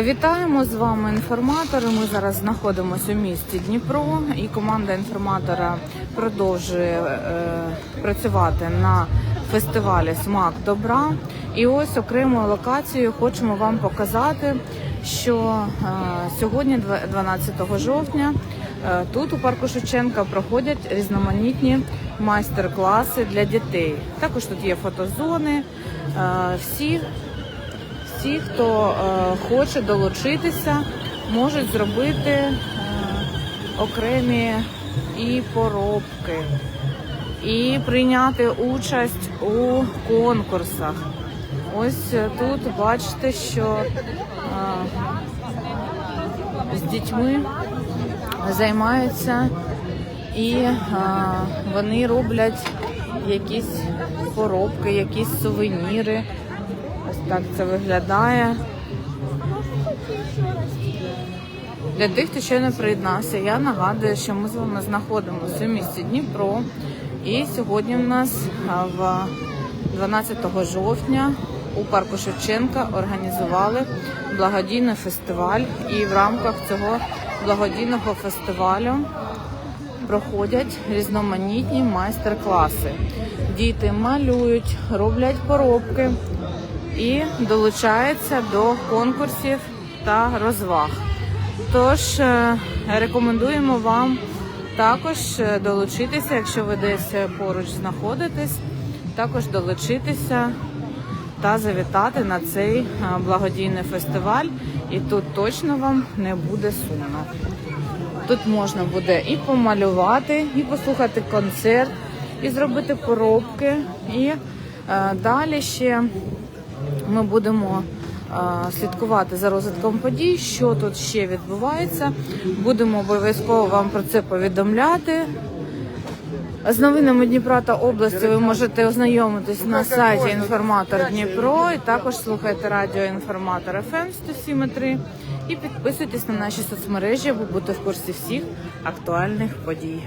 Вітаємо з вами інформатори. Ми зараз знаходимося у місті Дніпро, і команда інформатора продовжує е, працювати на фестивалі Смак добра. І ось окремою локацією хочемо вам показати, що е, сьогодні, дв- 12 жовтня, е, тут у парку Шевченка проходять різноманітні майстер-класи для дітей. Також тут є фотозони. Е, Всі всі, хто е, хоче долучитися, можуть зробити е, окремі і поробки, і прийняти участь у конкурсах. Ось е, тут бачите, що з дітьми займаються і вони роблять якісь поробки, якісь сувеніри. Так це виглядає. Для тих, хто ще не приєднався, я нагадую, що ми з вами знаходимося у місті Дніпро. І сьогодні в нас в 12 жовтня у парку Шевченка організували благодійний фестиваль. І в рамках цього благодійного фестивалю проходять різноманітні майстер-класи. Діти малюють, роблять поробки і долучаються до конкурсів та розваг. Тож е, рекомендуємо вам також е, долучитися, якщо ви десь е, поруч знаходитесь, також долучитися та завітати на цей благодійний фестиваль. І тут точно вам не буде сумно. Тут можна буде і помалювати, і послухати концерт, і зробити поробки. І е, далі ще ми будемо е, слідкувати за розвитком подій, що тут ще відбувається. Будемо обов'язково вам про це повідомляти. З новинами Дніпра та області ви можете ознайомитись на сайті інформатор Дніпро і також слухайте радіо інформатор FM 107.3 і підписуйтесь на наші соцмережі, аби бути в курсі всіх актуальних подій.